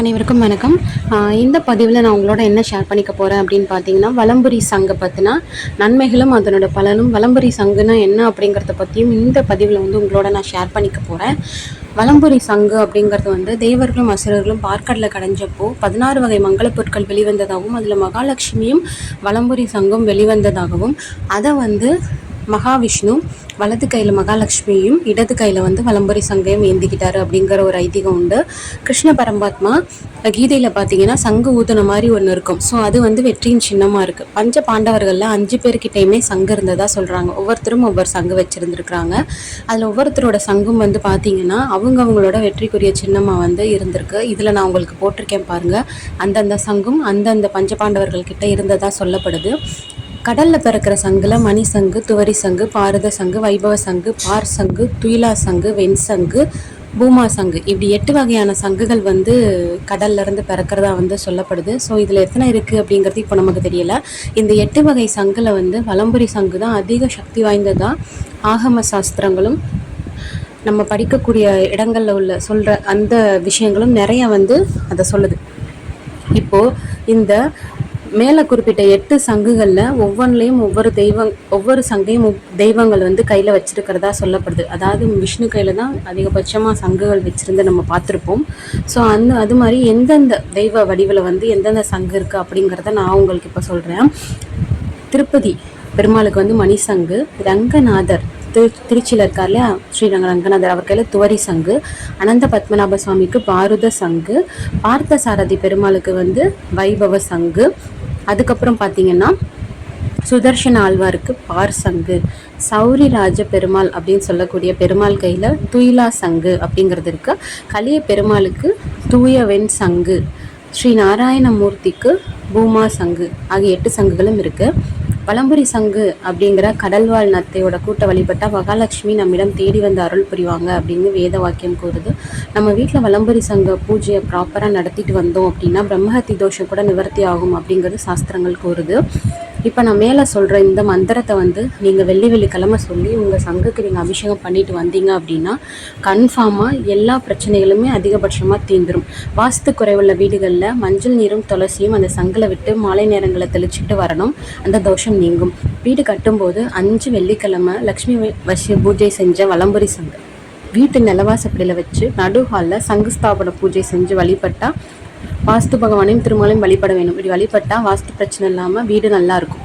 அனைவருக்கும் வணக்கம். இந்த பதிவில் நான் உங்களோட என்ன ஷேர் பண்ணிக்க போகிறேன் அப்படின்னு பார்த்தீங்கன்னா வலம்புரி சங்கை பற்றினா நன்மைகளும் அதனோட பலனும் வலம்புரி சங்குனா என்ன அப்படிங்கிறத பற்றியும் இந்த பதிவில் வந்து உங்களோட நான் ஷேர் பண்ணிக்க போகிறேன் வலம்புரி சங்கு அப்படிங்கிறது வந்து தேவர்களும் அசுரர்களும் பார்க்கடலை கடைஞ்சப்போ பதினாறு வகை மங்களப் பொருட்கள் வெளிவந்ததாகவும் அதில் மகாலட்சுமியும் வலம்புரி சங்கும் வெளிவந்ததாகவும் அதை வந்து மகாவிஷ்ணு வலது கையில் மகாலட்சுமியும் இடது கையில் வந்து வலம்புரி சங்கையும் ஏந்திக்கிட்டாரு அப்படிங்கிற ஒரு ஐதீகம் உண்டு. கிருஷ்ண பரமாத்மா கீதையில் பார்த்தீங்கன்னா சங்கு ஊதுன மாதிரி ஒன்று இருக்கும். ஸோ அது வந்து வெற்றியின் சின்னமாக இருக்குது பஞ்ச பாண்டவர்களில் அஞ்சு பேர்கிட்டையுமே சங்கு இருந்ததாக சொல்கிறாங்க ஒவ்வொருத்தரும் ஒவ்வொரு சங்கு வச்சுருந்துருக்குறாங்க. அதில் ஒவ்வொருத்தரோட சங்கும் வந்து பார்த்தீங்கன்னா அவங்க அவங்களோட வெற்றிக்குரிய சின்னமாக வந்து இருந்திருக்கு. இதில் நான் உங்களுக்கு போட்டிருக்கேன் பாருங்கள் அந்தந்த சங்கும் அந்தந்த பஞ்ச பாண்டவர்கள்கிட்ட இருந்ததாக சொல்லப்படுது. கடல்ல பிறக்கிற சங்குல மணி சங்கு துவரி சங்கு பாரத சங்கு வைபவ சங்கு பார் சங்கு துயிலா சங்கு வெண் சங்கு பூமா சங்கு. இப்படி எட்டு வகையான சங்குகள் வந்து கடல்ல இருந்து பிறக்கிறதா வந்து சொல்லப்படுது. ஸோ இதில் எத்தனை இருக்குது அப்படிங்கிறது இப்போ நமக்கு தெரியல. இந்த எட்டு வகை சங்குல வந்து வலம்புரி சங்கு தான் அதிக சக்தி வாய்ந்ததா ஆகம சாஸ்திரங்களும் நம்ம படிக்கக்கூடிய இடங்களில் உள்ள சொல்கிற அந்த விஷயங்களும் நிறைய வந்து அதை சொல்லுது. இப்போது இந்த மேலே குறிப்பிட்ட எட்டு சங்குகளில் ஒவ்வொன்றிலையும் ஒவ்வொரு தெய்வம் ஒவ்வொரு சங்கையும் தெய்வங்கள் வந்து கையில் வச்சுருக்கிறதா சொல்லப்படுது. அதாவது விஷ்ணு கையில் தான் அதிகபட்சமாக சங்குகள் வச்சுருந்து நம்ம பார்த்துருப்போம். ஸோ அந்த அது மாதிரி எந்தெந்த தெய்வ வடிவில் வந்து எந்தெந்த சங்கு இருக்குது அப்படிங்கிறத நான் உங்களுக்கு இப்போ சொல்கிறேன் திருப்பதி பெருமாளுக்கு வந்து மணிசங்கு ரங்கநாதர் திரு திருச்சியில் இருக்கார் இல்லையா? ஸ்ரீரங்க ரங்கநாதர் அவர் கையில் துவரி சங்கு அனந்த பத்மநாப சுவாமிக்கு பாரத சங்கு பார்த்த சாரதி பெருமாளுக்கு வந்து வைபவ சங்கு அதுக்கப்புறம் பார்த்தீங்கன்னா சுதர்ஷன் ஆழ்வாருக்கு பார் சங்கு சௌரி ராஜ பெருமாள் அப்படின்னு சொல்லக்கூடிய பெருமாள் கையில் துயிலா சங்கு அப்படிங்கிறது இருக்கு. கலிய பெருமாளுக்கு தூய வெண் சங்கு ஸ்ரீ நாராயணமூர்த்திக்கு பூமா சங்கு ஆகிய எட்டு சங்குகளும் இருக்குது வலம்புரி சங்கு அப்படிங்கிற கடல்வாழ் நத்தையோட கூட்ட வழிபட்டால் மகாலட்சுமி நம்மிடம் தேடி வந்து அருள் புரிவாங்க அப்படின்னு வேத வாக்கியம் கூறுது. நம்ம வீட்டில் வலம்புரி சங்க பூஜையை ப்ராப்பராக நடத்திட்டு வந்தோம் அப்படின்னா பிரம்மஹத்தி தோஷம் கூட நிவர்த்தி ஆகும் அப்படிங்கிறது சாஸ்திரங்கள் கூறுது. இப்போ நான் மேலே சொல்கிற இந்த மந்திரத்தை வந்து நீங்கள் வெள்ளி வெள்ளிக்கிழமை சொல்லி உங்கள் சங்குக்கு நீங்கள் அபிஷேகம் பண்ணிட்டு வந்தீங்க அப்படின்னா கன்ஃபார்மாக எல்லா பிரச்சனைகளுமே அதிகபட்சமாக தீந்துடும் வாஸ்து குறைவுள்ள வீடுகளில் மஞ்சள் நீரும் துளசியும் அந்த சங்கில் விட்டு மாலை நேரங்களில் தெளிச்சுட்டு வரணும். அந்த தோஷம் நீங்கும். வீடு கட்டும்போது அஞ்சு வெள்ளிக்கிழமை லக்ஷ்மி வசிய பூஜை செஞ்ச வலம்புரி சங்கு. வீட்டு நிலவாசப்படியில் வச்சு நடு ஹாலில் சங்கு ஸ்தாபன பூஜை செஞ்சு வழிபட்டால் வாஸ்து பகவானையும் திருமலையும் வழிபட வேணும் இப்படி வழிபட்டா வாஸ்து பிரச்சனை இல்லாமல் வீடு நல்லா இருக்கும்.